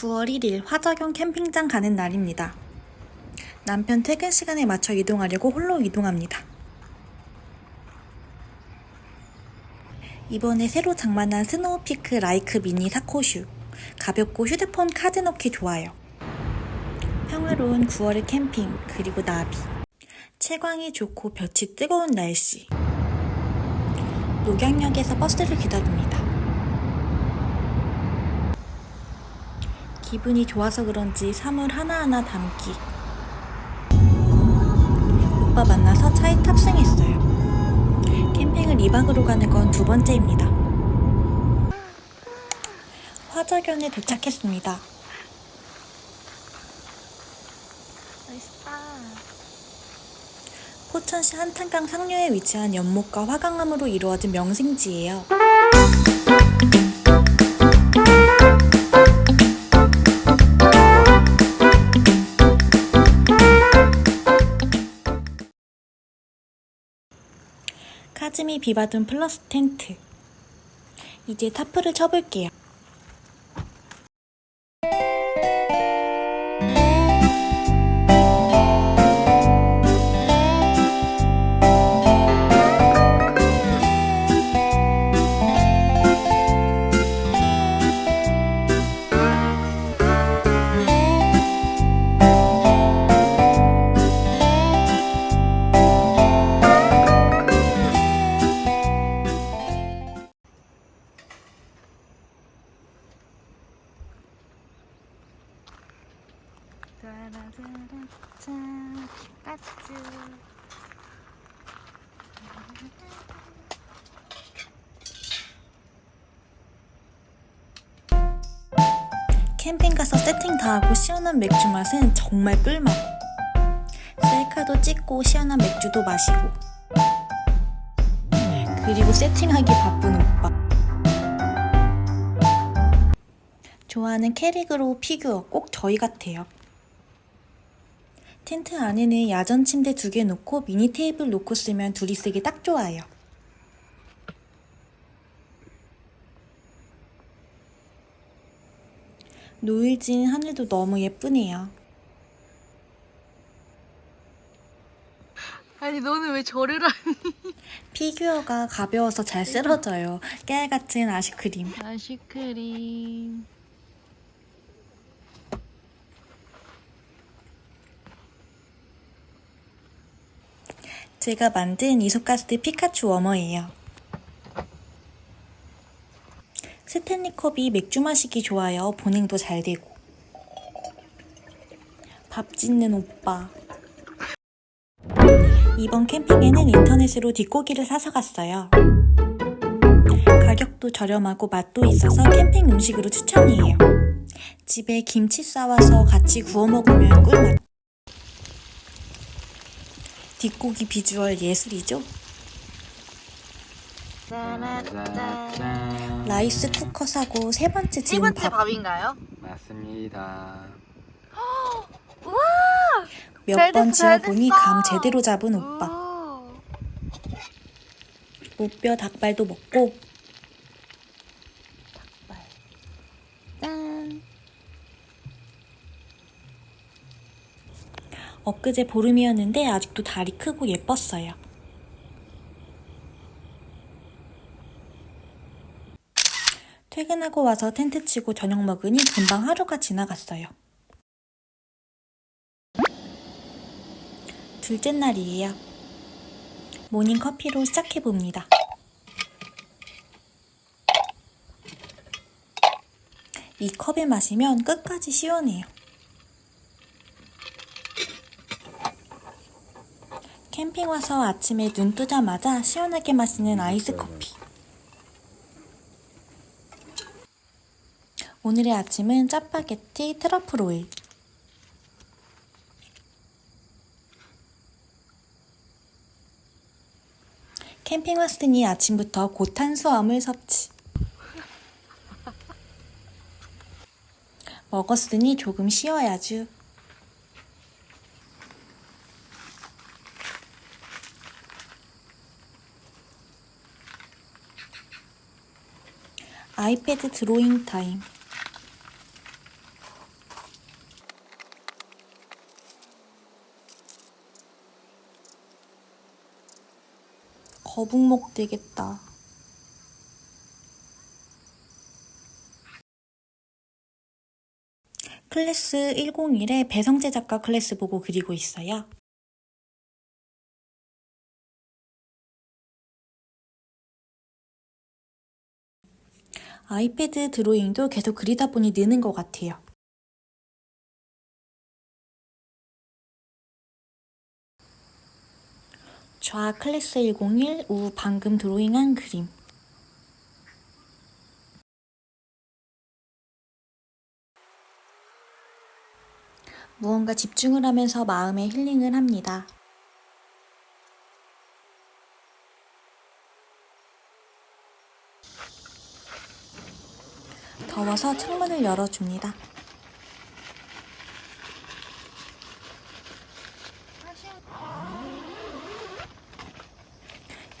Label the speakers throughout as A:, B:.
A: 9월 1일 화저경 캠핑장 가는 날입니다. 남편 퇴근 시간에 맞춰 이동하려고 홀로 이동합니다. 이번에 새로 장만한 스노우피크 라이크 미니 사코슈. 가볍고 휴대폰 카드 넣기 좋아요. 평화로운 9월의 캠핑, 그리고 나비. 채광이 좋고 볕이 뜨거운 날씨. 녹양역에서 버스를 기다립니다. 기분이 좋아서 그런지 사물 하나하나 담기. 오빠 만나서 차에 탑승했어요. 캠핑을 2박으로 가는 건 두 번째입니다. 화저견에 도착했습니다.
B: 멋있다.
A: 포천시 한탄강 상류에 위치한 연못과 화강암으로 이루어진 명승지예요. 카즈미 비바둠 플러스 텐트. 이제 타프를 쳐볼게요. 캠핑 가서 세팅 다 하고 시원한 맥주 맛은 정말 꿀맛. 셀카도 찍고 시원한 맥주도 마시고. 그리고 세팅하기 바쁜 오빠. 좋아하는 캐릭으로 피규어 꼭 저희 같아요. 텐트 안에는 야전 침대 두 개 놓고 미니 테이블 놓고 쓰면 둘이 쓰기 딱 좋아요. 노을진 하늘도 너무 예쁘네요.
B: 아니 너는 왜 절을 하니?
A: 피규어가 가벼워서 잘 쓰러져요. 깨알 같은 아시크림.
B: 아시크림.
A: 제가 만든 이소카스트 피카츄 워머예요. 스탠리 컵이 맥주 마시기 좋아요. 보냉도 잘 되고. 밥 짓는 오빠. 이번 캠핑에는 인터넷으로 뒷고기를 사서 갔어요. 가격도 저렴하고 맛도 있어서 캠핑 음식으로 추천이에요. 집에 김치 싸와서 같이 구워 먹으면 꿀맛. 뒷고기 비주얼 예술이죠? 라이스 쿠커 사고 세 번째
B: 세
A: 지은
B: 번째
A: 밥.
B: 밥인가요?
C: 맞습니다.
B: 몇잘
A: 번
B: 됐어, 잘
A: 지어보니
B: 됐어.
A: 감 제대로 잡은 오빠.
B: 오.
A: 무뼈 닭발도 먹고
B: 짠.
A: 엊그제 보름이었는데 아직도 달이 크고 예뻤어요. 퇴근하고 와서 텐트 치고 저녁 먹으니 금방 하루가 지나갔어요. 둘째 날이에요. 모닝 커피로 시작해 봅니다. 이 컵에 마시면 끝까지 시원해요. 캠핑 와서 아침에 눈 뜨자마자 시원하게 마시는 아이스 커피. 오늘의 아침은 짜파게티 트러플 오일. 캠핑 왔으니 아침부터 고탄수화물 섭취. 먹었으니 조금 쉬어야죠. 아이패드 드로잉 타임. 거북목 되겠다. 클래스 101의 배성재 작가 클래스 보고 그리고 있어요. 아이패드 드로잉도 계속 그리다 보니 느는 것 같아요. 좌 클래스 101, 우 방금 드로잉한 그림. 무언가 집중을 하면서 마음의 힐링을 합니다. 더워서 창문을 열어줍니다.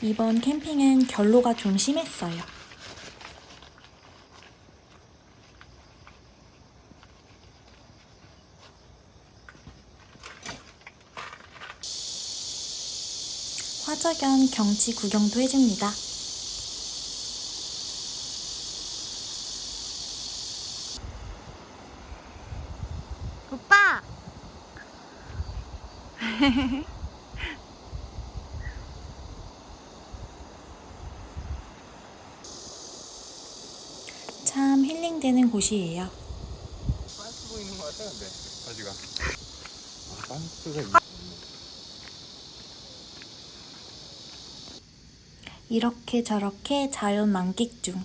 A: 이번 캠핑은 결로가 좀 심했어요. 화저견 경치 구경도 해줍니다.
B: 오빠!
A: 참 곳이에요.
C: 빤스 보이는 것 같아 근데 바지가 아 빤스가 있네
A: 이렇게 저렇게 자연 만끽 중.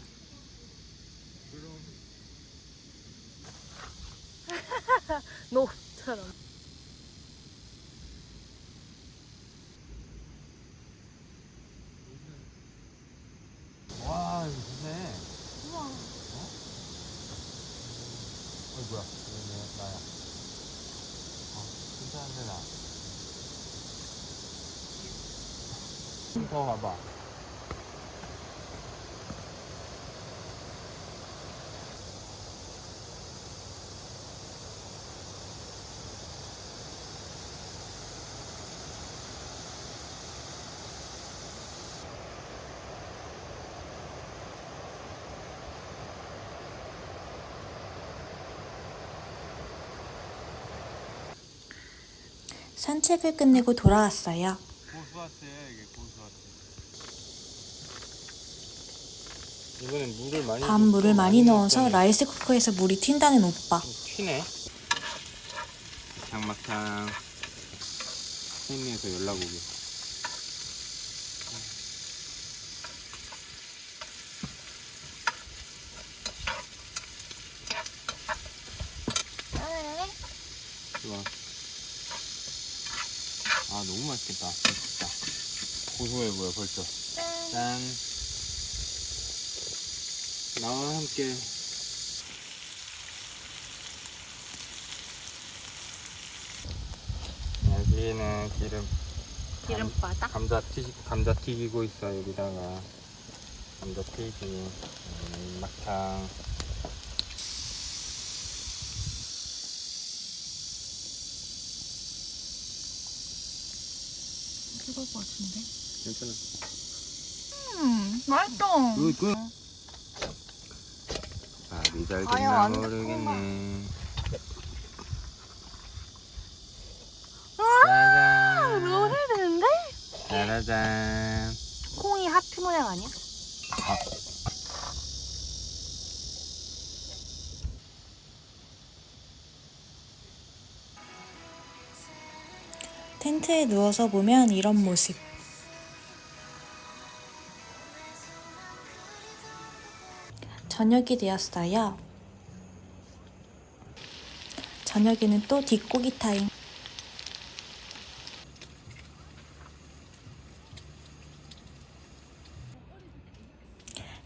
B: 노처럼.
C: 와 이거 좋네 우와 어? 어 뭐야 얘네 나야 어 괜찮은데 나더 봐
A: 산책을 끝내고 돌아왔어요.
C: 물을 많이
A: 밥 물을
C: 좀
A: 많이 넣어서 라이스 쿠커에서 물이 튄다는 오빠.
C: 좀 튀네. 장막탕. 햄리에서 연락 오게. 좋아 맛있겠다. 진짜 고소해 보여 벌써. 짠. 나와 함께. 여기는 기름.
B: 기름바닥?
C: 감 자 튀 감자 튀기고 있어 여기다가. 감자 튀김 음, 막창
B: 뜨거울 것 같은데?
C: 괜찮아
B: 음, 맛있다.
C: 굿굿 밥이 잘
B: 아유,
C: 됐나
B: 안
C: 모르겠네
B: 아,
C: 짜잔
B: 너무 되는데?
C: 짜라잔
B: 콩이 하트 모양 아니야?
A: 텐트에 누워서 보면 이런 모습. 저녁이 되었어요. 저녁에는 또 뒷고기 타임.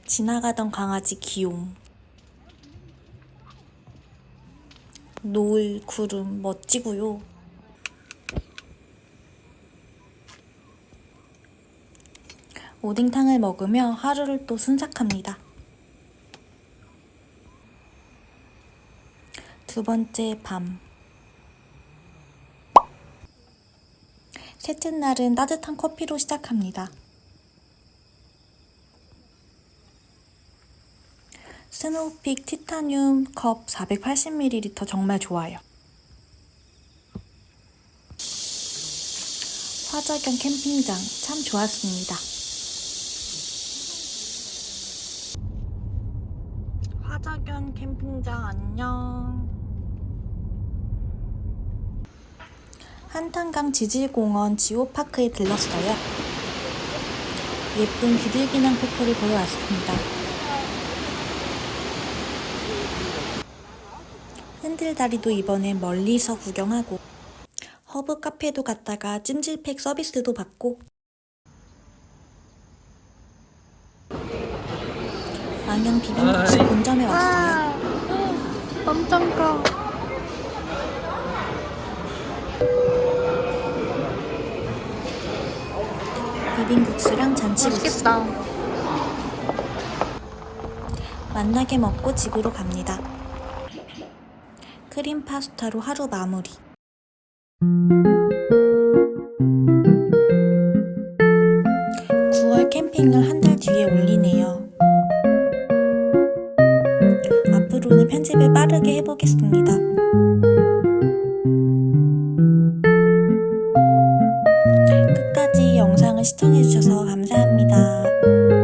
A: 지나가던 강아지 귀용. 노을, 구름, 멋지고요. 오뎅탕을 먹으며 하루를 또 순삭합니다. 두 번째 밤. 셋째 날은 따뜻한 커피로 시작합니다. 스노우픽 티타늄 컵 480ml 정말 좋아요. 화자경 캠핑장 참 좋았습니다. 화자견 캠핑장 안녕. 한탄강 지질공원 지오파크에 들렀어요. 예쁜 비둘기낭 페퍼를 보러 왔습니다. 흔들다리도 이번엔 멀리서 구경하고 허브 카페도 갔다가 찜질팩 서비스도 받고 망영 비빔국수 본점에 왔어요.
B: 엄청 커.
A: 비빔국수랑 잔치국수
B: 맛있겠다.
A: 만나게 먹고 집으로 갑니다. 크림 파스타로 하루 마무리. 시청해주셔서 감사합니다.